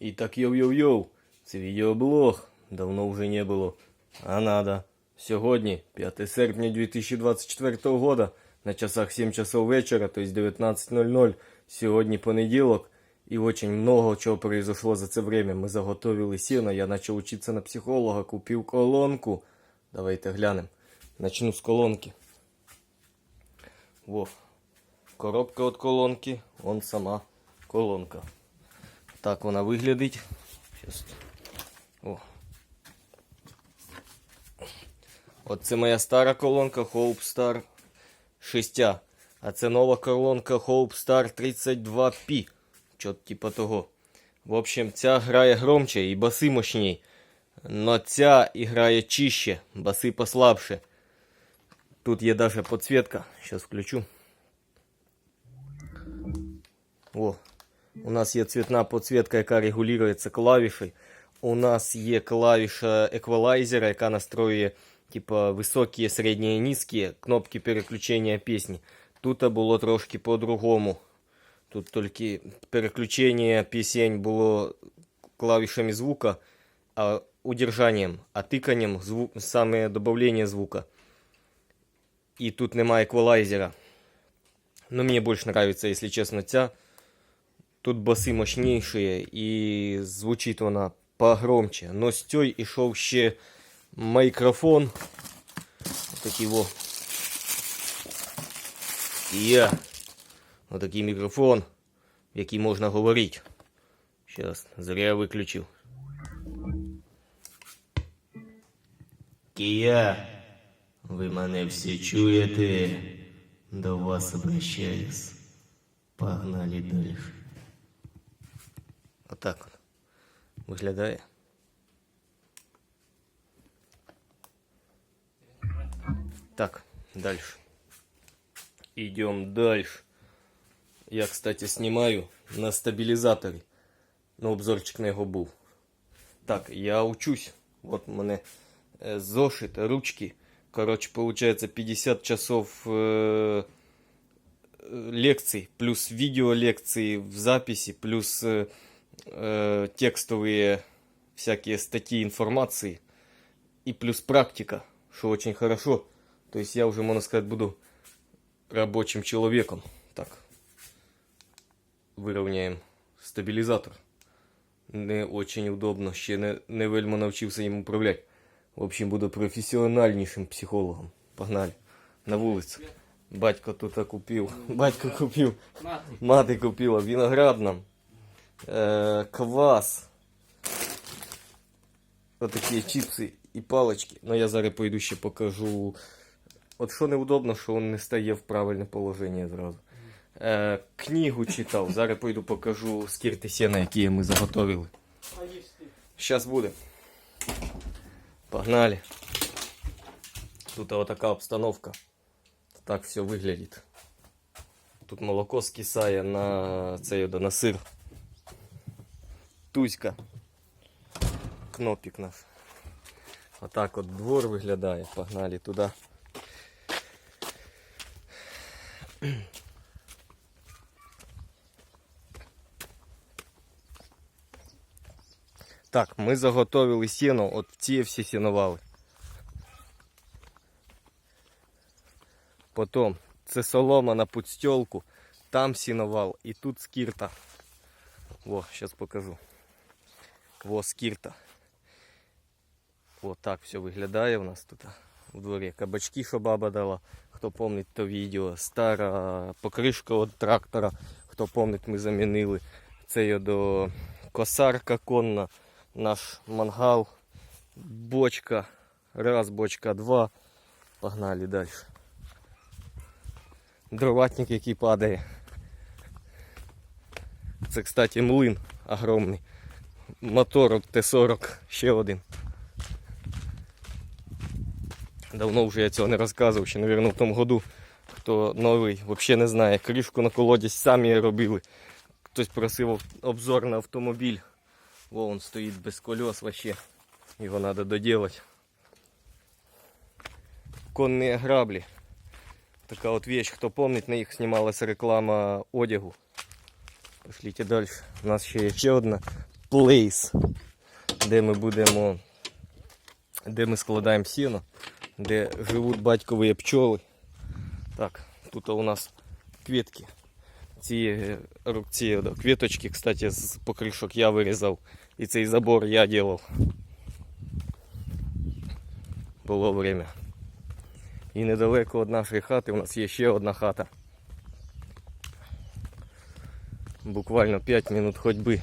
І так йоу-йоу-йоу, це відеоблог. Давно вже не було. А надо. Сьогодні, 5 серпня 2024 года, на часах 7 часов вечора, то есть 19.00. Сьогодні понеділок. І очень много чого произошло за це время. Ми заготовили сено, я почав учиться на психолога, купив колонку. Давайте глянемо. Начну з колонки. Во. Коробка від колонки, он сама колонка. Так вона виглядить. Щас. От це моя стара колонка Hope Star 6. А це нова колонка Hope Star 32P. Чот типа того. В общем, ця грає громче і баси мощній. Но ця і грає чище, баси послабше. Тут є даже подсветка. Сейчас включу. О, у нас є цвітна подсветка, яка регулюється клавішею. У нас є клавіша еквалайзера, яка настроює типа високі, середні і низькі кнопки переключення пісні. Тут було трошки по-другому. Тут тільки переключення пісень було клавішами звука, а удержанням, а тиканням звук, саме додавлення звука. І тут немає еквалайзера. Но мені більше подобається, якщо чесно, ця. Тут баси мощніші і звучить вона погромче. Но з цією ішов ще мікрофон. Такий во. Є. Отакий мікрофон, в який можна говорити. Зараз, зря я виключив. Кія, ви мене всі чуєте? До вас обращаюсь. Погнали далі. Отак от. Виглядає. Так, дальше. Идем дальше. Я, кстати, снимаю на стабілізаторі. Ну, обзорчик на його був. Так, я учусь. Вот у мене е, зошит, ручки. Короче, получается 50 часов э, лекций, плюс видеолекции в записи, плюс э, э, текстовые всякие статьи информации и плюс практика, что очень хорошо. То есть я уже, можно сказать, буду рабочим человеком. Так, выровняем стабилизатор. Не очень удобно, ще не, не вельми навчився їм управляти. В общем, буду професіональнішим психологом. Погнали. На вулицю. Батько тут купив. Батько купив. Мати. Мати купила виноград нам. Е, квас. Отакі чіпси і палички. Ну я зараз пойду ще покажу. От що неудобно, що він не стає в правильне положення зразу. Е, книгу читав. Зараз пойду покажу скірти сена, які ми заготовили. Сейчас буде. Погнали. Тут вот такая обстановка. Так все выглядит. Тут молоко скисає на цей на сир. Туська. Кнопик наш. Отак от двор виглядає. Погнали туди. Так, ми заготовили сіно, от ці всі сіновали. Потім це солома на подстілку, там сіновал і тут скірта. Во, зараз покажу. Во, скірта. О, так все виглядає у нас тут у дворі. Кабачки, що баба дала. Хто пам'ятає то відео. Стара покришка від трактора. Хто пам'ятає, ми замінили. Це є до косарка конна наш мангал, бочка, раз, бочка, два. Погнали далі. Дроватник, який падає. Це, кстати, млин огромний. Мотор от Т-40, ще один. Давно вже я цього не розказував, ще, мабуть, в тому году. Хто новий, взагалі не знає. Кришку на колодязь самі робили. Хтось просив обзор на автомобіль. Во, он стоит без колес вообще. Его надо доделать. Конные грабли. Така от вещь, хто помнить, на їх знімалася реклама одягу. Пошліть далі. У нас ще є ще одна плейс, де ми будемо, де ми складаємо сіно, де живуть батькові пчоли. Так, тут у нас квітки. Ці, е, ці квіточки, кстати, з покришок я вирізав. І цей забор я робив. Було время. І недалеко від нашої хати у нас є ще одна хата. Буквально 5 минут ходьби.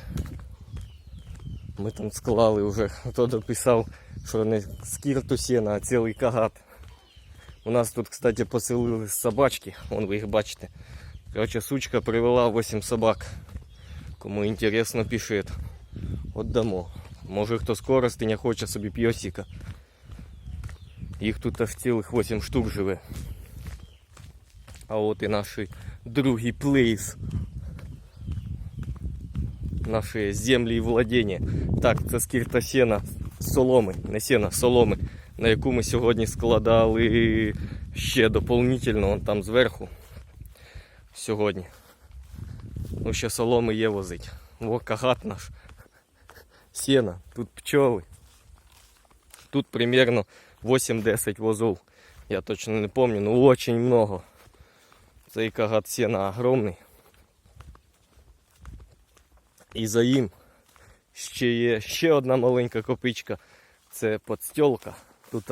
Ми там склали вже, хто дописав, що не скірту сіна, а цілий кагат. У нас тут, кстати, поселились собачки, вон ви їх бачите. Короче, сучка привела 8 собак. Кому інтересно, пишет. Отдамо. Може хто з коростеня хоче собі пьосика. Їх тут аж цілих 8 штук живе. А от і наш другий плейс. Наші землі і владіння. Так, це скірта сена соломи, не сена, соломи, на яку ми сьогодні складали ще дополнительно, вон там зверху. Сьогодні. Ну, ще соломи є возить. Во кагат наш. Сена, тут пчоли. Тут примерно 8-10 возов. Я точно не помню, но очень много. Цей кагат сена огромний. І за їм ще є ще одна маленька копичка. Це подстілка. Тут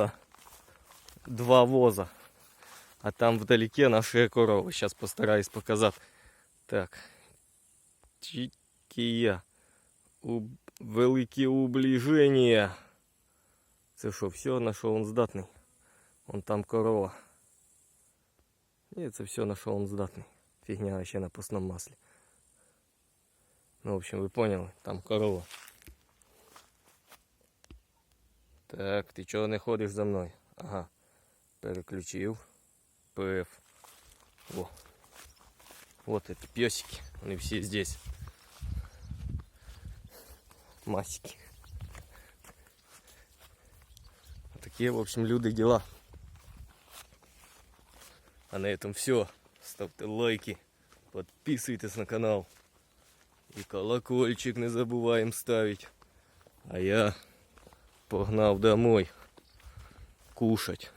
два воза. А там вдалеке наші корови. Зараз постараюсь показати. Так. Тільки я. У... Великі уближення. Це що, все, на що він здатний? Вон там корова. Ні, це все, на що він здатний. Фігня ще на постному маслі. Ну, в общем, ви поняли, там корова. Так, ти чого не ходиш за мною? Ага. Переключив. ПФ. О. Вот эти песики. Они все здесь. Масики. Такие, в общем, люди дела. А на этом все. Ставьте лайки, подписывайтесь на канал. И колокольчик не забываем ставить. А я погнав домой кушать.